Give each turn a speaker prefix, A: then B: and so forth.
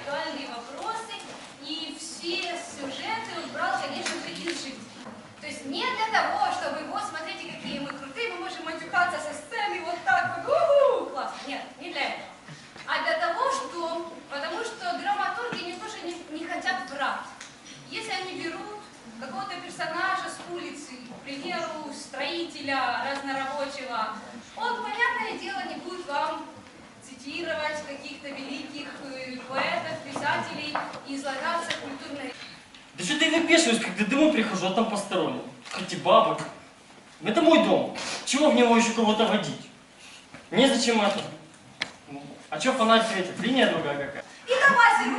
A: актуальные вопросы, и все сюжеты убрал конечно же, из жизни. То есть не для того, чтобы вот, смотрите, какие мы крутые, мы можем матюкаться со сцены вот так вот, у, класс. Нет, не для этого. А для того, что, потому что драматурги не тоже не, не хотят брать. Если они берут какого-то персонажа с улицы, к примеру, строителя разнорабочего, он писателей и излагаться культурной
B: Да что ты выпешиваешь, когда домой прихожу, а там посторонний. Хоть и бабок. Это мой дом. Чего в него еще кого-то водить? Незачем это. Ну, А что фонарь светит? Линия другая какая.
A: И давай свои